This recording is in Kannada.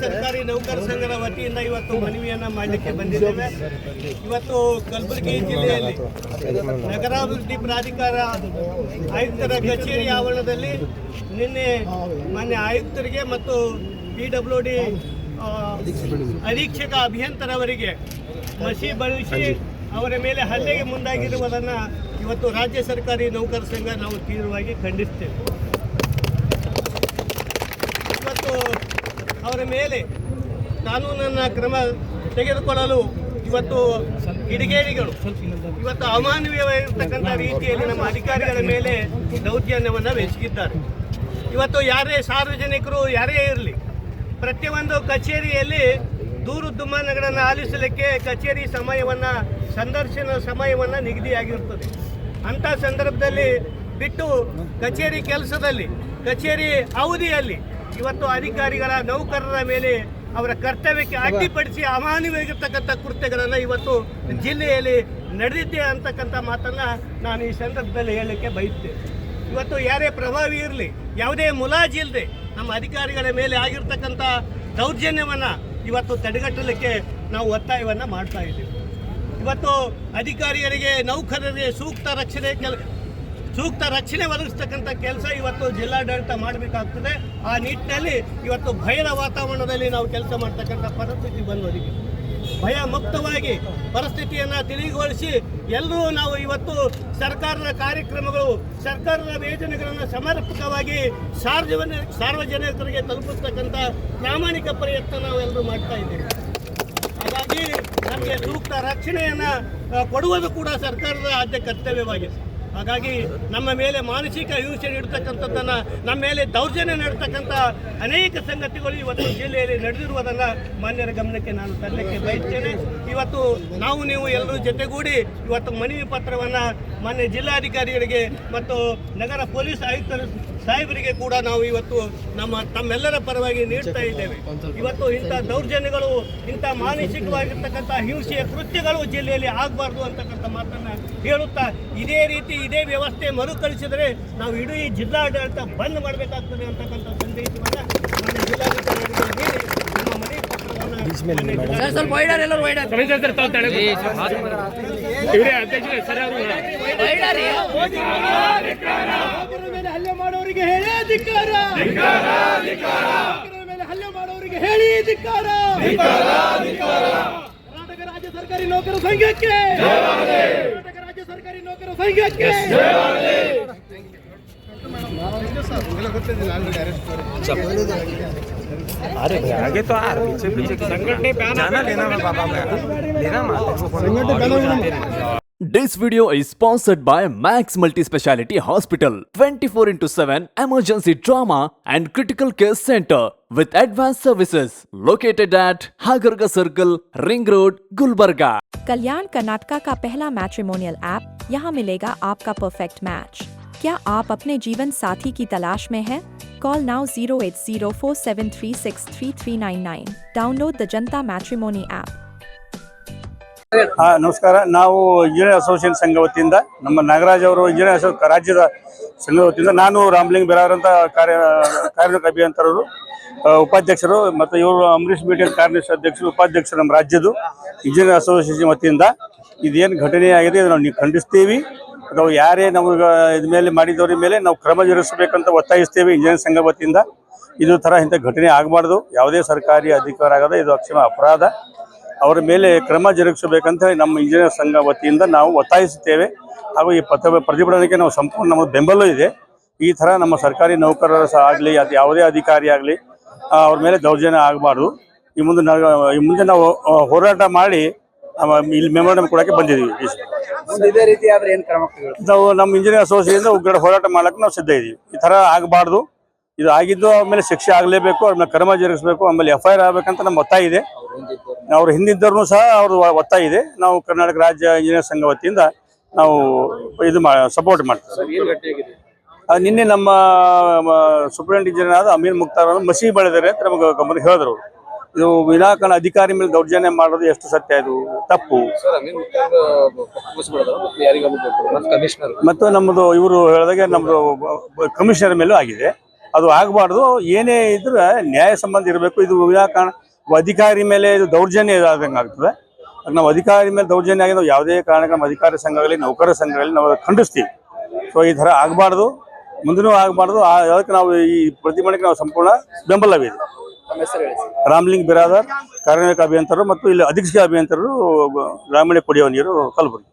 ಸರ್ಕಾರಿ ನೌಕರ ಸಂಘದ ವತಿಯಿಂದ ಇವತ್ತು ಮನವಿಯನ್ನ ಮಾಡಲಿಕ್ಕೆ ಬಂದಿದ್ದೇವೆ. ಇವತ್ತು ಕಲಬುರಗಿ ಜಿಲ್ಲೆಯಲ್ಲಿ ನಗರಾಭಿವೃದ್ಧಿ ಪ್ರಾಧಿಕಾರ ಆಯುಕ್ತರ ಕಚೇರಿ ಆವರಣದಲ್ಲಿ ನಿನ್ನೆ ಮಾನ್ಯ ಆಯುಕ್ತರಿಗೆ ಮತ್ತು ಪಿ ಡಬ್ಲ್ಯೂ ಡಿ ಅಧೀಕ್ಷಕ ಅಭಿಯಂತರವರಿಗೆ ಮಸಿ ಬಳಸಿ ಅವರ ಮೇಲೆ ಹಲ್ಲೆಗೆ ಮುಂದಾಗಿರುವುದನ್ನು ಇವತ್ತು ರಾಜ್ಯ ಸರ್ಕಾರಿ ನೌಕರ ಸಂಘ ನಾವು ತೀವ್ರವಾಗಿ ಖಂಡಿಸ್ತೇವೆ ಇವತ್ತು ಅವರ ಮೇಲೆ ಕಾನೂನನ್ನು ಕ್ರಮ ತೆಗೆದುಕೊಳ್ಳಲು ಇವತ್ತು ಕಿಡಿಗೇಡಿಗಳು, ಇವತ್ತು ಅಮಾನವೀಯವಾಗಿರ್ತಕ್ಕಂಥ ರೀತಿಯಲ್ಲಿ ನಮ್ಮ ಅಧಿಕಾರಿಗಳ ಮೇಲೆ ದೌರ್ಜನ್ಯವನ್ನು ಬೆಸಗಿದ್ದಾರೆ ಇವತ್ತು ಯಾರೇ ಸಾರ್ವಜನಿಕರು, ಯಾರೇ ಇರಲಿ, ಪ್ರತಿಯೊಂದು ಕಚೇರಿಯಲ್ಲಿ ದೂರು ದುಮ್ಮಾನಗಳನ್ನು ಆಲಿಸಲಿಕ್ಕೆ ಕಚೇರಿ ಸಮಯವನ್ನು, ಸಂದರ್ಶನ ಸಮಯವನ್ನು ನಿಗದಿಯಾಗಿರ್ತದೆ ಅಂಥ ಸಂದರ್ಭದಲ್ಲಿ ಬಿಟ್ಟು ಕಚೇರಿ ಕೆಲಸದಲ್ಲಿ, ಕಚೇರಿ ಅವಧಿಯಲ್ಲಿ ಇವತ್ತು ಅಧಿಕಾರಿಗಳ ನೌಕರರ ಮೇಲೆ ಅವರ ಕರ್ತವ್ಯಕ್ಕೆ ಅಡ್ಡಿಪಡಿಸಿ ಅಮಾನವೀಯವಾಗಿರ್ತಕ್ಕಂಥ ಕೃತ್ಯಗಳನ್ನು ಇವತ್ತು ಜಿಲ್ಲೆಯಲ್ಲಿ ನಡೆದಿದೆ ಅಂತಕ್ಕಂಥ ಮಾತನ್ನು ನಾನು ಈ ಸಂದರ್ಭದಲ್ಲಿ ಹೇಳಲಿಕ್ಕೆ ಬಯಸ್ತೇನೆ. ಇವತ್ತು ಯಾರೇ ಪ್ರಭಾವಿ ಇರಲಿ ಯಾವುದೇ ಮುಲಾಜಿ ಇಲ್ಲದೆ ನಮ್ಮ ಅಧಿಕಾರಿಗಳ ಮೇಲೆ ಆಗಿರ್ತಕ್ಕಂಥ ದೌರ್ಜನ್ಯವನ್ನು ಇವತ್ತು ತಡೆಗಟ್ಟಲಿಕ್ಕೆ ನಾವು ಒತ್ತಾಯವನ್ನು ಮಾಡ್ತಾ ಇದ್ದೀವಿ. ಇವತ್ತು ಅಧಿಕಾರಿಗಳಿಗೆ ನೌಕರರಿಗೆ ಸೂಕ್ತ ರಕ್ಷಣೆ ಕೆಲ ಸೂಕ್ತ ರಕ್ಷಣೆ ಒದಗಿಸ್ತಕ್ಕಂಥ ಕೆಲಸ ಇವತ್ತು ಜಿಲ್ಲಾಡಳಿತ ಮಾಡಬೇಕಾಗ್ತದೆ. ಆ ನಿಟ್ಟಿನಲ್ಲಿ ಇವತ್ತು ಭಯದ ವಾತಾವರಣದಲ್ಲಿ ನಾವು ಕೆಲಸ ಮಾಡ್ತಕ್ಕಂಥ ಪರಿಸ್ಥಿತಿ ಬಂದವರಿಗೆ ಭಯ ಮುಕ್ತವಾಗಿ ಪರಿಸ್ಥಿತಿಯನ್ನು ತಿಳಿಗೊಳಿಸಿ ಎಲ್ಲರೂ ನಾವು ಇವತ್ತು ಸರ್ಕಾರದ ಕಾರ್ಯಕ್ರಮಗಳು, ಸರ್ಕಾರದ ಯೋಜನೆಗಳನ್ನು ಸಮರ್ಪಕವಾಗಿ ಸಾರ್ವಜನಿಕ ಸಾರ್ವಜನಿಕರಿಗೆ ತಲುಪಿಸ್ತಕ್ಕಂಥ ಪ್ರಾಮಾಣಿಕ ಪ್ರಯತ್ನ ನಾವೆಲ್ಲರೂ ಮಾಡ್ತಾ ಇದ್ದೇವೆ. ಹಾಗಾಗಿ ನಮಗೆ ಸೂಕ್ತ ರಕ್ಷಣೆಯನ್ನು ಕೊಡುವುದು ಕೂಡ ಸರ್ಕಾರದ ಆದ್ಯ ಕರ್ತವ್ಯವಾಗಿದೆ. ಹಾಗಾಗಿ ನಮ್ಮ ಮೇಲೆ ಮಾನಸಿಕ ಹಿಂಸೆ ನೀಡ್ತಕ್ಕಂಥದ್ದನ್ನು, ನಮ್ಮ ಮೇಲೆ ದೌರ್ಜನ್ಯ ನೀಡ್ತಕ್ಕಂಥ ಅನೇಕ ಸಂಗತಿಗಳು ಇವತ್ತು ಜಿಲ್ಲೆಯಲ್ಲಿ ನಡೆದಿರುವುದನ್ನು ಮಾನ್ಯರ ಗಮನಕ್ಕೆ ನಾನು ತರಲಿಕ್ಕೆ ಬಯಸ್ತೇನೆ. ಇವತ್ತು ನಾವು ನೀವು ಎಲ್ಲರೂ ಜೊತೆಗೂಡಿ ಇವತ್ತು ಮನವಿ ಪತ್ರವನ್ನು ಮಾನ್ಯ ಜಿಲ್ಲಾಧಿಕಾರಿಗಳಿಗೆ ಮತ್ತು ನಗರ ಪೊಲೀಸ್ ಆಯುಕ್ತರು ಸಾಹೇಬರಿಗೆ ಕೂಡ ನಾವು ಇವತ್ತು ನಮ್ಮ ತಮ್ಮೆಲ್ಲರ ಪರವಾಗಿ ನೀಡ್ತಾ ಇದ್ದೇವೆ. ಇವತ್ತು ಇಂಥ ದೌರ್ಜನ್ಯಗಳು, ಇಂಥ ಮಾನಸಿಕವಾಗಿರ್ತಕ್ಕಂಥ ಹಿಂಸೆಯ ಕೃತ್ಯಗಳು ಜಿಲ್ಲೆಯಲ್ಲಿ ಆಗಬಾರ್ದು ಅಂತಕ್ಕಂಥ ಮಾತನ್ನು ಹೇಳುತ್ತಾ ಇದೇ ರೀತಿ ಇದೇ ವ್ಯವಸ್ಥೆ ಮರುಕಳಿಸಿದರೆ ನಾವು ಇಡೀ ಜಿಲ್ಲಾಡಳಿತ ಬಂದ್ ಮಾಡಬೇಕಾಗ್ತದೆ ಅಂತಕ್ಕಂಥ ಸಂದೇಶವನ್ನು ನೀಡಿ ನಮ್ಮ ನೌಕರರ ಮೇಲೆ ಹಲ್ಲೆ ಮಾಡೋರಿಗೆ ಹೇಳಿ ಅಧಿಕಾರ. ಮೇಲೆ ಹಲ್ಲೆ ಮಾಡೋರಿಗೆ ಹೇಳಿ ಧಿಕಾರ ಕರ್ನಾಟಕ ರಾಜ್ಯ ಸರ್ಕಾರಿ ನೌಕರ ಸಂಘಕ್ಕೆ. अरे भाई आगे तो आ पीछे पीछे जाना लेना मैं पापा मैं लेना मत This video is sponsored by Max Multi Speciality Hospital 24 into 7 Emergency Trauma and Critical Care Center with advanced services located at Hagarga Circle, Ring Road, Gulbarga. कल्याण कर्नाटका का पहला मैट्रिमोनियल ऐप यहाँ मिलेगा आपका परफेक्ट मैच क्या आप अपने जीवन साथी की तलाश में हैं? Call now zero eight zero four seven three six three three nine nine download the Janata matrimony app ಹಾ ನಮಸ್ಕಾರ ನಾವು ಇಂಜಿನಿಯರ್ ಅಸೋಸಿಯೇಷನ್ ಸಂಘ ವತಿಯಿಂದ ನಮ್ಮ ನಾಗರಾಜ್ ಅವರು ಇಂಜಿನಿಯರ್ ಅಸೋ ರಾಜ್ಯದ ಸಂಘದ ವತಿಯಿಂದ ನಾನು ರಾಮ್ಲಿಂಗ್ ಬೆರಾರ್ ಅಂತ ಕಾರ್ಯ ಕಾರ್ಯನಿರ್ವಾಹಕ ಅಭಿಯಂತರರು ಆ, ಉಪಾಧ್ಯಕ್ಷರು ಮತ್ತು ಇವರು ಅಂಬರೀಷ್ ಮೀಡಿಯನ್ ಕಾರ್ಯದರ್ಶಿ ಅಧ್ಯಕ್ಷರು ಉಪಾಧ್ಯಕ್ಷರು ನಮ್ಮ ರಾಜ್ಯದ್ದು ಇಂಜಿನಿಯರ್ ಅಸೋಸಿಯೇಷನ್ ವತಿಯಿಂದ ಇದೇನು ಘಟನೆ ಆಗಿದೆ ಇದನ್ನು ನಾವು ಖಂಡಿಸ್ತೀವಿ. ನಾವು ಯಾರೇ ನಮಗೆ ಇದ ಮೇಲೆ ಮಾಡಿದವ್ರ ಮೇಲೆ ನಾವು ಕ್ರಮ ಜರುಗಿಸಬೇಕಂತ ಒತ್ತಾಯಿಸ್ತೇವೆ ಇಂಜಿನಿಯರ್ ಸಂಘ ವತಿಯಿಂದ. ಇದು ಥರ ಇಂಥ ಘಟನೆ ಆಗಬಾರ್ದು. ಯಾವುದೇ ಸರ್ಕಾರಿ ಅಧಿಕಾರ ಆಗದ ಇದು ಅಕ್ಷಮ ಅಪರಾಧ. ಅವರ ಮೇಲೆ ಕ್ರಮ ಜರುಗಿಸಬೇಕಂತ ನಮ್ಮ ಇಂಜಿನಿಯರ್ ಸಂಘ ವತಿಯಿಂದ ನಾವು ಒತ್ತಾಯಿಸುತ್ತೇವೆ. ಹಾಗೂ ಈ ಪಥ ಪ್ರತಿಭಟನೆಗೆ ನಾವು ಸಂಪೂರ್ಣ ನಮ್ಮ ಬೆಂಬಲ ಇದೆ. ಈ ಥರ ನಮ್ಮ ಸರ್ಕಾರಿ ನೌಕರರ ಸಹ ಆಗಲಿ, ಅದು ಯಾವುದೇ ಅಧಿಕಾರಿ ಆಗಲಿ ಅವ್ರ ಮೇಲೆ ದೌರ್ಜನ್ಯ ಆಗಬಾರ್ದು. ಈ ಮುಂದೆ ನಾವು, ಈ ಮುಂದೆ ನಾವು ಹೋರಾಟ ಮಾಡಿ ಇಲ್ಲಿ ಮೆಮೋರಂಡಮ್ ಕೊಡಕ್ಕೆ ಬಂದಿದ್ದೀವಿ. ಇದೇ ರೀತಿ ಆದ್ರೆ ಏನ್ ಕ್ರಮ? ನಾವು ನಮ್ಮ ಇಂಜಿನಿಯರ್ ಅಸೋಸಿಯೇಷನ್ ಉಗ್ರ ಹೋರಾಟ ಮಾಡಕ್ಕೆ ನಾವು ಸಿದ್ಧ ಇದೀವಿ. ಈ ತರ ಆಗಬಾರ್ದು. ಇದು ಆಗಿದ್ದು ಆಮೇಲೆ ಶಿಕ್ಷೆ ಆಗಲೇಬೇಕು ಆಮೇಲೆ ಮೇಲೆ ಕ್ರಮ ಜರುಗಿಸಬೇಕು ಆಮೇಲೆ ಎಫ್ ಐ ಆರ್ ಆಗಬೇಕಂತ ನಮ್ಮ ಒತ್ತಾಯ ಇದೆ. ಅವ್ರು ಹಿಂದಿದ್ದರೂ ಸಹ ಅವ್ರ ಒತ್ತಾಯ ಇದೆ. ನಾವು ಕರ್ನಾಟಕ ರಾಜ್ಯ ಇಂಜಿನಿಯರ್ ಸಂಘ ವತಿಯಿಂದ ನಾವು ಇದು ಮಾ ಸಪೋರ್ಟ್ ಮಾಡ್ತೀವಿ. ಆ, ನಿನ್ನೆ ನಮ್ಮ ಸೂಪರಿಂಟೆಂಡೆಂಟ್ ಇಂಜಿನಿಯರ್ ಆದ ಅಮೀರ್ ಮುಕ್ತಾರ್ ಅವರು ಮಸಿ ಬೆಳೆದರೆ ಅಂತ ನಮಗೆ ಗಮನ ಹೇಳಿದ್ರು ಅವ್ರು. ಇದು ವಿನಾಕಾರಣ ಅಧಿಕಾರಿ ಮೇಲೆ ದೌರ್ಜನ್ಯ ಮಾಡೋದು ಎಷ್ಟು ಸತ್ಯ? ಇದು ತಪ್ಪು. ಮತ್ತೆ ನಮ್ಮದು ಇವರು ಹೇಳಿದಾಗೆ ನಮ್ಮದು ಕಮಿಷನರ್ ಮೇಲೂ ಆಗಿದೆ. ಅದು ಆಗಬಾರ್ದು. ಏನೇ ಇದ್ರೆ ನ್ಯಾಯ ಸಂಬಂಧ ಇರಬೇಕು. ಇದು ವಿನಾಕಾರಣ ಅಧಿಕಾರಿ ಮೇಲೆ ಇದು ದೌರ್ಜನ್ಯ ಇದಾದಂಗೆ ಆಗ್ತದೆ. ನಾವು ಅಧಿಕಾರಿ ಮೇಲೆ ದೌರ್ಜನ್ಯ ಆಗಿ ನಾವು ಯಾವುದೇ ಕಾರಣಕ್ಕೆ ನಮ್ಮ ಅಧಿಕಾರಿ ಸಂಘಗಳಲ್ಲಿ ನೌಕರ ಸಂಘಗಳಲ್ಲಿ ನಾವು ಖಂಡಿಸ್ತೀವಿ. ಸೊ ಈ ಥರ ಆಗಬಾರ್ದು. ಮುಂದೂ ಆಗಬಾರ್ದು. ಅದಕ್ಕೆ ನಾವು ಈ ಪ್ರತಿಭಟನೆಗೆ ನಾವು ಸಂಪೂರ್ಣ ಬೆಂಬಲವಿದೆ. ರಾಮ್ಲಿಂಗ್ ಬಿರಾದರ್ ಕಾರ್ಮಿಕ ಅಭಿಯಂತರರು ಮತ್ತು ಇಲ್ಲಿ ಅಧೀಕ್ಷಕ ಅಭಿಯಂತರರು ಗ್ರಾಮೀಣ ಕುಡಿಯುವ ನೀರು ಕಲಬುರಗಿ.